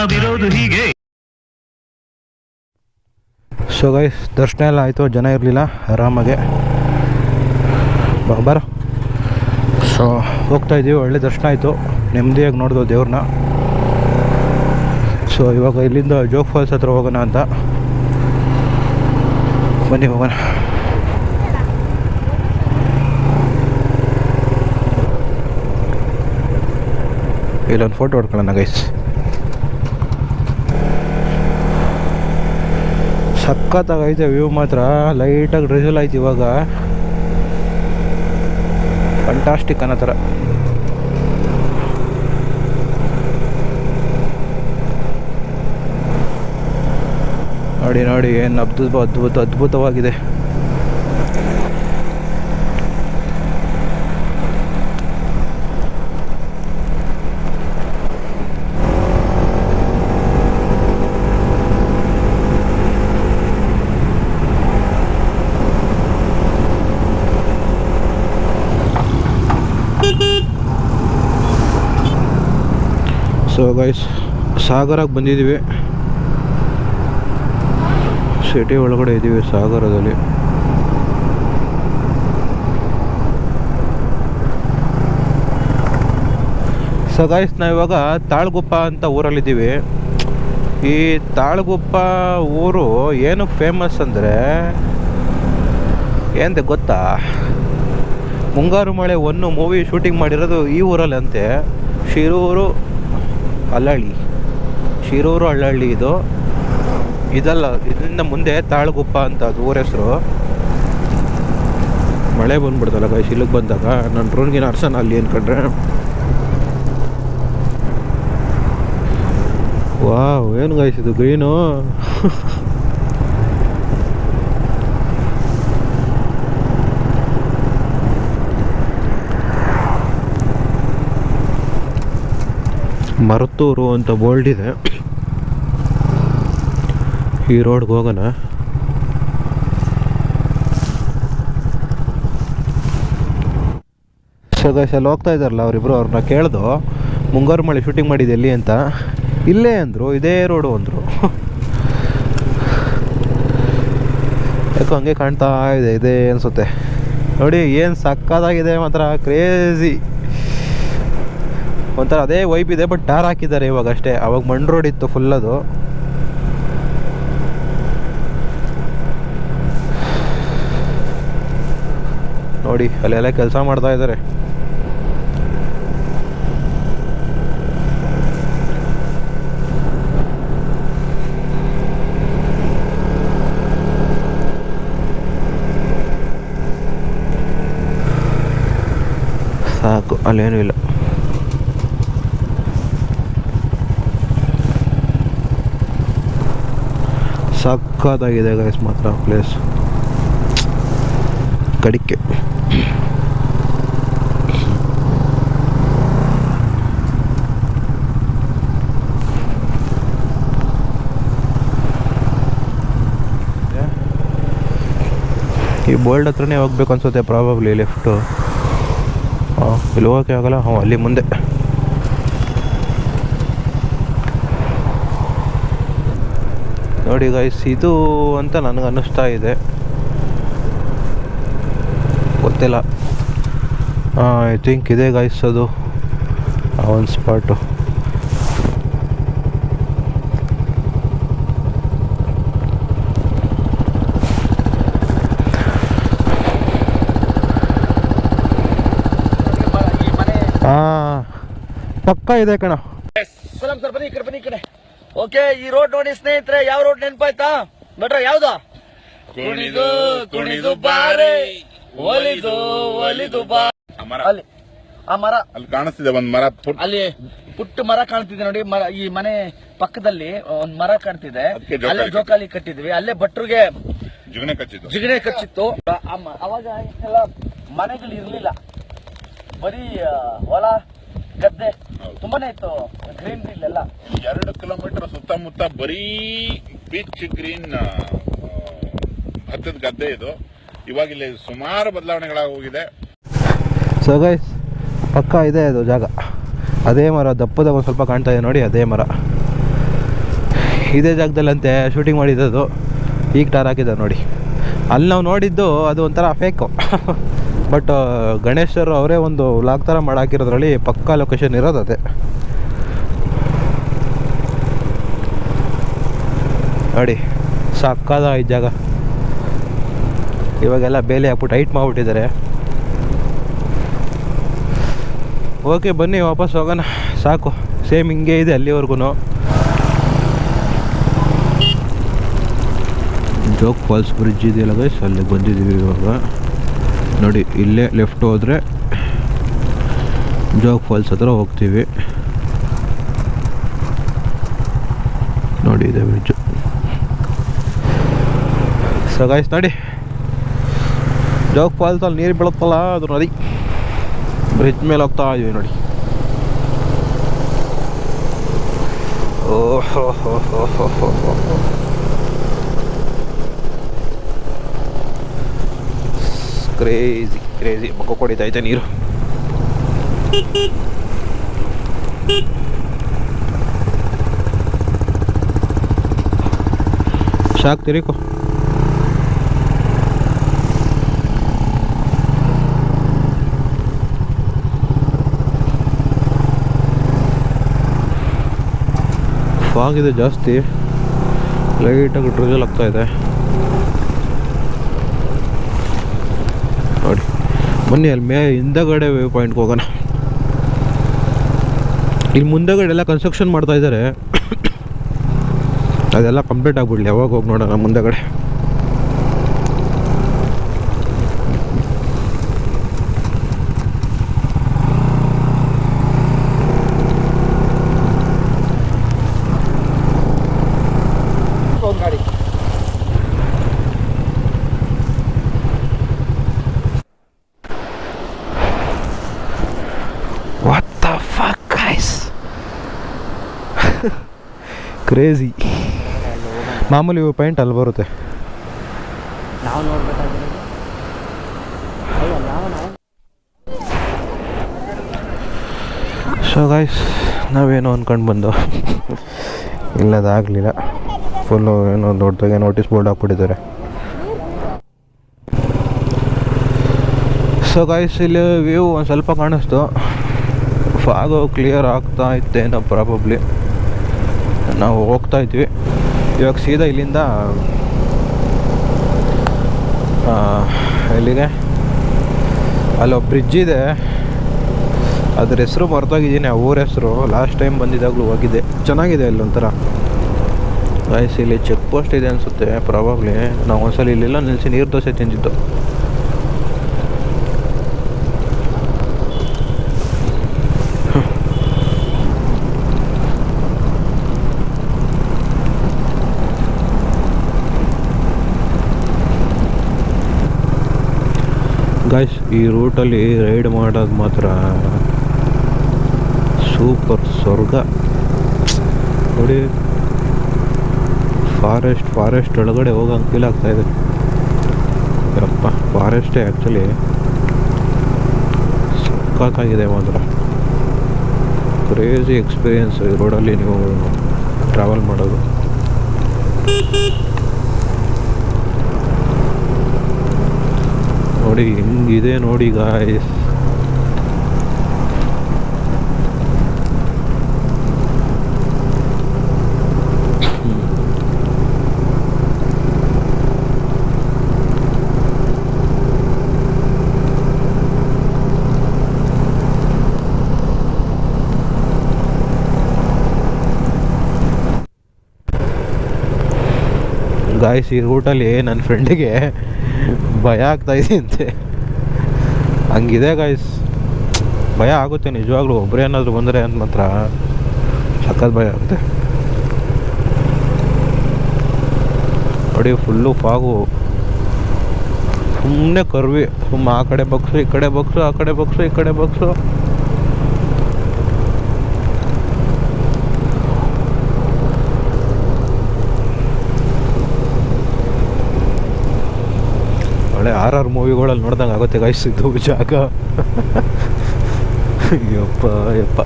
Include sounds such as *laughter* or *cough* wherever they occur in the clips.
ನಾವಿರೋದು ಹೀಗೆ. So guys ದರ್ಶನ ಎಲ್ಲ ಆಯಿತು, ಜನ ಇರಲಿಲ್ಲ, ಆರಾಮಾಗೆ. ಬರೋ. ಸೊ ಹೋಗ್ತಾ ಇದ್ದೀವಿ ಒಳ್ಳೆ ದರ್ಶನ ಆಯಿತು. ನೆಮ್ಮದಿಯಾಗಿ ನೋಡಿದ್ವು ದೇವ್ರನ್ನ. ಸೊ ಇವಾಗ ಇಲ್ಲಿಂದ ಜೋಗ್ ಫಾಲ್ಸ್ ಹತ್ರ ಹೋಗೋಣ ಅಂತ. ಬನ್ನಿ, ಹೋಗೋಣ. ಇಲ್ಲೊಂದು ಫೋಟೋ ಹೊಡ್ಕೊಳ್ಳೋಣ ಗೈಸ್ ಸಖತ್ತಾಗೈತೆ ವ್ಯೂ ಮಾತ್ರ. ಲೈಟಾಗಿ ಡ್ರಿಸಲ್ ಆಯ್ತು ಇವಾಗ. ಫಂಟಾಸ್ಟಿಕ್ ಅನ್ನೋ ಥರ. ನೋಡಿ ನೋಡಿ, ಏನು ಅದ್ಭುತ ಅದ್ಭುತ, ಅದ್ಭುತವಾಗಿದೆ. ಸೊ ಗೈಸ್ ಸಾಗರಕ್ಕೆ ಬಂದಿದ್ದೀವಿ. ಸಿಟಿ ಒಳಗಡೆ ಇದ್ದೀವಿ ಸಾಗರದಲ್ಲಿ. ಸೊ ನಾವು ನಾವಿವಾಗ ತಾಳ್ಗುಪ್ಪ ಅಂತ ಊರಲ್ಲಿದ್ದೀವಿ. ಈ ತಾಳ್ಗುಪ್ಪ ಊರು ಏನಕ್ಕೆ ಫೇಮಸ್ ಅಂದರೆ ಏನಂತೆ ಗೊತ್ತಾ? ಮುಂಗಾರು ಮಳೆ ಒಂದು ಮೂವಿ ಶೂಟಿಂಗ್ ಮಾಡಿರೋದು ಈ ಊರಲ್ಲಿ ಅಂತೆ ಶಿರೂರು ಅಲ್ಲಳ್ಳಿ. ಶಿರೂರು ಅಳ್ಳಳ್ಳಿ ಇದು. ಇದಲ್ಲ, ಇದರಿಂದ ಮುಂದೆ ತಾಳ್ಗುಪ್ಪ ಅಂತ ಅದು ಊರ ಹೆಸರು. ಮಳೆ ಬಂದ್ಬಿಡ್ತಲ್ಲ ಗೈಸ್ ಇಲ್ಲಿಗೆ ಬಂದಾಗ. ನನ್ನ ಡ್ರೋನ್ಗಿನ ಅರ್ಸನ ಅಲ್ಲಿ ಅನ್ಕೊಂಡ್ರೆ ವಾವ್, ಏನು ಗೈಸ್ ಇದು, ಗ್ರೀನು? *laughs* ಮರತೂರು ಅಂತ ಬೋಲ್ಡ್ ಇದೆ. ಈ ರೋಡ್ಗೆ ಹೋಗೋಣ. ಸೊ ಗೈಸ್ ಅಲ್ಲಿ ಹೋಗ್ತಾ ಇದ್ದಾರಲ್ಲ ಅವರಿಬ್ರು, ಅವ್ರನ್ನ ಕೇಳ್ದು, ಮುಂಗಾರು ಮಳೆ ಶೂಟಿಂಗ್ ಮಾಡಿದೆ ಎಲ್ಲಿ ಅಂತ? ಇಲ್ಲೇ, ಅಂದರು, ಇದೇ ರೋಡು ಅಂದರು. ಯಾಕೋ ಹಂಗೆ ಕಾಣ್ತಾ ಇದೆ, ಇದೇ ಅನಿಸುತ್ತೆ. ನೋಡಿ, ಏನು ಸಕ್ಕದಾಗಿದೆ ಮಾತ್ರ ಕ್ರೇಜಿ ಒಂಥರ ಅದೇ ವೈಬ್ ಇದೆ ಬಟ್ ಟಾರ್ ಹಾಕಿದ್ದಾರೆ ಇವಾಗ ಅಷ್ಟೇ ಅವಾಗ ಮಣ್ ರೋಡ್ ಇತ್ತು ಫುಲ್ ಅದು. ನೋಡಿ, ಅಲ್ಲೆಲ್ಲ ಕೆಲಸ ಮಾಡ್ತಾ ಇದ್ದಾರೆ ಸಾಕು, ಅಲ್ಲೇನೂ ಇಲ್ಲ. ಸಕ್ಕತ್ತಾಗಿದೆ ಗೈಸ್ ಮಾತ್ರ ಪ್ಲೇಸ್ ಕಡಿಕೆ. ಈ ಬೋಲ್ಡ್ ಹತ್ರನೇ ಹೋಗ್ಬೇಕು ಅನ್ಸುತ್ತೆ ಪ್ರಾಬಬ್ಲಿ ಲೆಫ್ಟು ಇಲ್ಲಿ ಹೋಗೋಕ್ಕೆ ಆಗಲ್ಲ ಹ್ಞೂ ಅಲ್ಲಿ ಮುಂದೆ. ನೋಡಿ ಗೈಸ್ ಇದು ಅಂತ ನನಗೆ ಅನ್ನಿಸ್ತಾ ಇದೆ. ಗೊತ್ತಿಲ್ಲ. ಐ ಥಿಂಕ್ ಇದೆ ಗೈಸ್ ಅದು. ಆ ಒಂದು ಸ್ಪಾಟು ಹಾಂ ಪಕ್ಕ ಇದೆ ಕಣ. ಓಕೆ ಈ ರೋಡ್ ನೋಡಿ ಸ್ನೇಹಿತರೆ ಯಾವ ರೋಡ್ ನೆನಪಾಯ್ತಾ? ಬಟ್ರ ಯಾವ್ದು? ಕುಣಿದು ಕುಣಿದು ಬಾರಿ ಒಲಿದು ಒಲಿದು ಬಾ ಆ ಮರ. ಅಲ್ಲಿ ಆ ಮರ. ಅಲ್ಲಿ ಕಾಣಿಸ್ತಿದೆ ಒಂದ್ ಮರ ಅಲ್ಲಿ ಪುಟ್ಟ ಮರ ಕಾಣ್ತಿದೆ ನೋಡಿ ಮರ ಈ ಮನೆ ಪಕ್ಕದಲ್ಲಿ ಒಂದ್ ಮರ ಕಾಣ್ತಿದೆ. ಅಲ್ಲೇ ಜೋಕಾಲಿ ಕಟ್ಟಿದ್ವಿ ಅಲ್ಲೇ ಭಟ್ರಿಗೆ ಜಿಗಣೆ ಕಚ್ಚಿತ್ತು. ಜಿಗಣೆ ಕಚ್ಚಿತ್ತು. ಅವಾಗ ಎಲ್ಲ ಮನೆಗಳು ಇರ್ಲಿಲ್ಲ ಬರೀ ಹೊಲ ಗದ್ದೆ. ತುಂಬಾನೇ ಇತ್ತು ಗ್ರೀನ್ ಇಲ್ಲೆಲ್ಲ. ಎರಡು ಕಿಲೋಮೀಟರ್ ಸುತ್ತಮುತ್ತ ಬರೀ ಬೀಚ್ ಗ್ರೀನ್ ಭತ್ತದ ಗದ್ದೆ ಇದು. ಇವಾಗ ಇಲ್ಲಿ ಸುಮಾರು ಬದಲಾವಣೆಗಳಾಗಿ ಹೋಗಿದೆ. ಸೊ ಗೈಸ್ ಪಕ್ಕ ಇದೆ ಅದು ಜಾಗ. ಅದೇ ಮರ ದಪ್ಪದ ಒಂದು ಸ್ವಲ್ಪ ಕಾಣ್ತಾ ಇದೆ ನೋಡಿ ಅದೇ ಮರ. ಇದೇ ಜಾಗದಲ್ಲಂತೆ ಶೂಟಿಂಗ್ ಮಾಡಿದ್ದು ಈಗ ಟಾರ್ ಹಾಕಿದ್ದಾರೆ ನೋಡಿ. ಅಲ್ಲಿ ನಾವು ನೋಡಿದ್ದು ಅದು ಒಂಥರ ಫೇಕು *laughs* ಬಟ್ ಗಣೇಶರು ಅವರೇ ಒಂದು ವ್ಲಾಗ್ ಥರ ಮಾಡಾಕಿರೋದ್ರಲ್ಲಿ ಪಕ್ಕಾ ಲೊಕೇಶನ್ ಇರೋದು ನೋಡಿ, ಸಾಕಾದ ಈ ಜಾಗ. ಇವಾಗೆಲ್ಲ ಬೇಲಿ ಹಾಕ್ಬಿಟ್ಟು ಹೈಟ್ ಮಾಡಿಬಿಟ್ಟಿದ್ದಾರೆ. ಓಕೆ ಬನ್ನಿ, ವಾಪಸ್ ಹೋಗೋಣ. ಸಾಕು. ಸೇಮ್ ಹಿಂಗೆ ಇದೆ ಅಲ್ಲಿವರೆಗೂ ಜೋಗ್ ಫಾಲ್ಸ್ ಬ್ರಿಡ್ಜ್ ಇದೆಯಲ್ಲ ಗೈಸ್ ಅಲ್ಲಿಗೆ ಬಂದಿದ್ದೀವಿ ಇವಾಗ. ನೋಡಿ, ಇಲ್ಲೇ ಲೆಫ್ಟ್ ಹೋದರೆ ಜೋಗ್ ಫಾಲ್ಸ್ ಹತ್ರ ಹೋಗ್ತೀವಿ. ನೋಡಿ, ಇದೆ ಬ್ರಿಡ್ಜು ಸಗಾಯ್ಸ್ ಗಾಯ್ಸ್ ನೋಡಿ. ಜೋಗ್ ಫಾಲ್ಸಲ್ಲಿ ನೀರು ಬೀಳುತ್ತಲ್ಲ, ಅದು ನದಿ. ಬ್ರಿಡ್ಜ್ ಮೇಲೆ ಹೋಗ್ತಾ ಇದೀವಿ ನೋಡಿ. ಓಹೋ ಹೋ ಹೋ ಹೋ ಹೋ. ಹೋ ಹೋ. ಕ್ರೇಜಿ ಕ್ರೇಜಿ ಮಕ್ಕ ಕೊಡಿತೈತೆ ನೀರು ಸಾಕು ತಿರುಕೋ ಫಾಗ್ ಇದೆ ಜಾಸ್ತಿ ಲೈಟಾಗಿ ಡ್ರಿಸಲ್ ಆಗ್ತಾ ಇದೆ ಬನ್ನಿ ಅಲ್ಲಿ ಮೇ ಹಿಂದಗಡೆ ವ್ಯೂ ಪಾಯಿಂಟ್ಗೆ ಹೋಗೋಣ. ಇಲ್ಲಿ ಮುಂದೆಗಡೆ ಎಲ್ಲ ಕನ್ಸ್ಟ್ರಕ್ಷನ್ ಮಾಡ್ತಾ ಇದ್ದಾರೆ *coughs* ಅದೆಲ್ಲ ಕಂಪ್ಲೀಟ್ ಆಗಿಬಿಡ್ಲಿ, ಯಾವಾಗ ಹೋಗಿ ನೋಡೋಣ ಮುಂದಗಡೆ ಒಂದು ಗಾಡಿ what the fuck guys crazy ಮಾಮೂಲಿ ಪಾಯಿಂಟ್ ಅಲ್ಲಿ ಬರುತ್ತೆ. ನಾವು ಸೊ ಗಾಯ್ಸ್ ನಾವೇನೋ ಅಂದ್ಕೊಂಡು ಬಂದು? ಇಲ್ಲದಾಗಲಿಲ್ಲ ಫುಲ್ಲು ಏನೋ ದೊಡ್ಡದಾಗೆ ನೋಟಿಸ್ ಬೋರ್ಡ್ ಹಾಕ್ಬಿಟ್ಟಿದ್ದಾರೆ. ಸೊ ಗಾಯ್ಸ್ ಇಲ್ಲಿ ವ್ಯೂ ಒಂದು ಸ್ವಲ್ಪ ಕಾಣಿಸ್ತು. ಫಾಗು ಕ್ಲಿಯರ್ ಆಗ್ತಾ ಇತ್ತೇನೋ ಪ್ರಾಬಬ್ಲಿ ನಾವು ಹೋಗ್ತಾ ಇದ್ವಿ. ಇವಾಗ ಸೀದಾ ಇಲ್ಲಿಂದ ಎಲ್ಲಿಗೆ? ಅಲ್ಲೊಬ್ಬ ಬ್ರಿಡ್ಜ್ ಇದೆ. ಅದ್ರ ಹೆಸರು ಮರ್ತೋಗಿದ್ದೀನಿ, ಆ ಊರ ಹೆಸರು. ಲಾಸ್ಟ್ ಟೈಮ್ ಬಂದಿದ್ದಾಗಲೂ ಹೋಗಿದ್ದೆ ಚೆನ್ನಾಗಿದೆ ಅಲ್ಲಿ ಒಂಥರ. ಗಾಯ್ಸ್ ಇಲ್ಲಿ ಚೆಕ್ ಪೋಸ್ಟ್ ಇದೆ ಅನಿಸುತ್ತೆ ಪ್ರಾಬಬ್ಲಿ ನಾವು ಒಂದ್ಸಲ ಇಲ್ಲೆಲ್ಲ ನಿಲ್ಲಿಸಿ ನೀರು ದೋಸೆ ತಿಂದಿದ್ದು. ಗಾಯ್ಸ್ ಈ ರೂಟಲ್ಲಿ ರೈಡ್ ಮಾಡೋದು ಮಾತ್ರ ಸೂಪರ್ ಸ್ವರ್ಗ. ನೋಡಿ ಫಾರೆಸ್ಟ್ ಫಾರೆಸ್ಟ್ ಒಳಗಡೆ ಹೋಗಂಗೆ ಫೀಲ್ ಆಗ್ತಾ ಇದೆ. ಯಪ್ಪ ಫಾರೆಸ್ಟೇ ಆ್ಯಕ್ಚುಲಿ ಸಕ್ಕತ್ತಾಗಿದೆ ಮಾತ್ರ. ಕ್ರೇಜಿ ಎಕ್ಸ್ಪೀರಿಯನ್ಸ್ ಈ ರೋಡಲ್ಲಿ ನೀವು ಟ್ರಾವೆಲ್ ಮಾಡೋದು. ನೋಡಿ ಹಿಂಗಿದೆ ನೋಡಿ ಗಾಯ್ಸ್ ಗಾಯ್ಸ್ ಈ ರೂಟಲ್ಲಿ ನನ್ನ ಫ್ರೆಂಡಿಗೆ ಭಯ ಆಗ್ತಾ ಇದೆಯಂತೆ ಹಂಗಿದೆ ಗಾಯ್ಸ್ ಭಯ ಆಗುತ್ತೆ ನಿಜವಾಗ್ಲೂ. ಒಬ್ಬರೇ ಏನಾದರೂ ಬಂದರೆ ಅಂತ ಮಾತ್ರ ಸಖತ್ ಭಯ ಆಗುತ್ತೆ. ನೋಡಿ ಫುಲ್ಲು ಫಾಗು ಸುಮ್ಮನೆ ಕರ್ವಿ ಸುಮ್ಮ ಆ ಕಡೆ ಬಗ್ಸು ಈ ಕಡೆ ಬಗ್ಸು ಆ ಕಡೆ ಬಗ್ಸು ಈ ಕಡೆ ಬಗ್ಸು ಆರ್ ಆರ್ ಮೂವಿಗಳಲ್ಲಿ ನೋಡ್ದಂಗೆ ಆಗುತ್ತೆ ಗಾಯ್ಸ್ ಇದು ಜಾಗ. ಯಪ್ಪ ಯಪ್ಪ.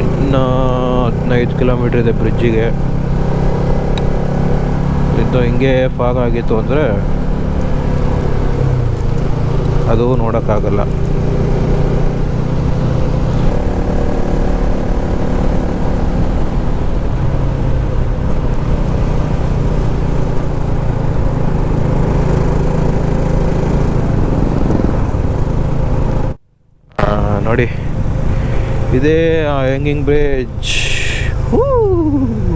ಇನ್ನು ಹದಿನೈದು ಕಿಲೋಮೀಟ್ರ್ ಇದೆ ಬ್ರಿಡ್ಜಿಗೆ ಇದು ಹಿಂಗೆ ಫಾಗ್ ಆಗಿತ್ತು ಅಂದರೆ ಅದು ನೋಡೋಕ್ಕಾಗಲ್ಲ. ನೋಡಿ. ಇದೇ ಹ್ಯಾಂಗಿಂಗ್ ಬ್ರಿಡ್ಜ್ ಸರ್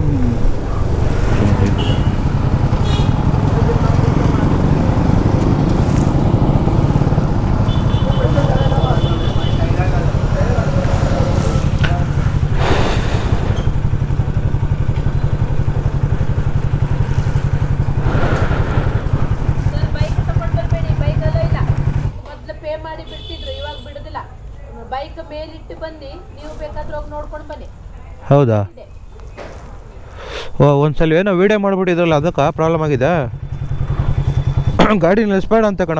ಹೋಗಿ ನೋಡ್ಕೊಂಡು ಬನ್ನಿ. ಹೌದಾ? ಓ ಒಂದ್ಸಲ ಏನೋ ವೀಡಿಯೋ ಮಾಡ್ಬಿಟ್ಟಿದ್ರಲ್ಲ ಅದಕ್ಕೆ ಪ್ರಾಬ್ಲಮ್ ಆಗಿದೆ. *clears throat* ಗಾಡಿ ನಿಲ್ಲಿಸ್ಬೇಡ ಅಂತ ಕಣ.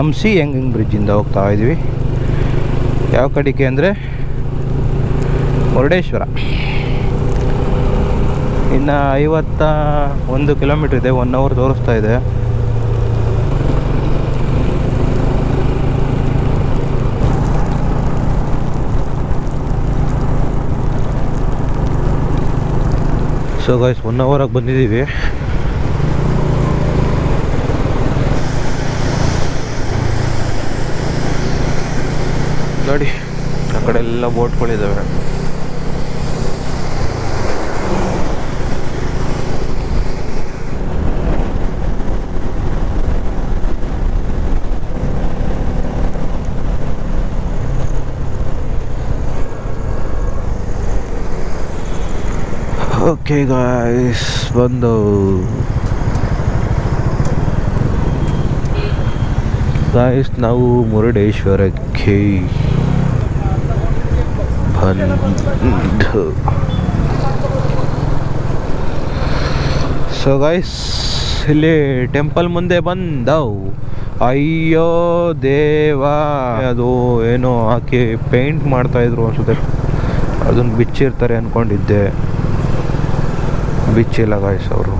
ಸಂಸಿ ಹೆಂಗಿಂಗ್ ಬ್ರಿಡ್ಜಿಂದ ಹೋಗ್ತಾ ಇದ್ವಿ. ಯಾವ ಕಡೆಗೆ ಅಂದರೆ ಮುರುಡೇಶ್ವರ. ಇನ್ನು ಐವತ್ತ ಒಂದು ಕಿಲೋಮೀಟ್ರ್ ಇದೆ ಒನ್ ಅವರ್ ತೋರಿಸ್ತಾ ಇದೆ. ಸೊ ಗಾಯ್ಸ್ ಒನ್ ಅವರಾಗಿ ಬಂದಿದ್ದೀವಿ. ನೋಡಿ ಆ ಕಡೆ ಎಲ್ಲ ಬೋಟ್ಗಳಿದ್ದಾವೆ ಓಕೆ ಗಾಯ್ಸ್ ಬಂದು ಗಾಯ್ಸ್ ನಾವು ಮುರುಡೇಶ್ವರಕ್ಕೆ ಬಂದು. ಸೊ ಗಾಯ್ಸ್ ಇಲ್ಲಿ ಟೆಂಪಲ್ ಮುಂದೆ ಬಂದವು. ಅಯ್ಯೋ ದೇವಾ. ಅದು ಏನೋ ಹಾಕಿ ಪೇಂಟ್ ಮಾಡ್ತಾ ಇದ್ರು ಅನ್ಸುತ್ತೆ. ಅದನ್ನು ಬಿಚ್ಚಿರ್ತಾರೆ ಅನ್ಕೊಂಡಿದ್ದೆ. ಬಿಚ್ಚಿಲ್ಲ ಗಾಯ್ಸ್ ಅವರು.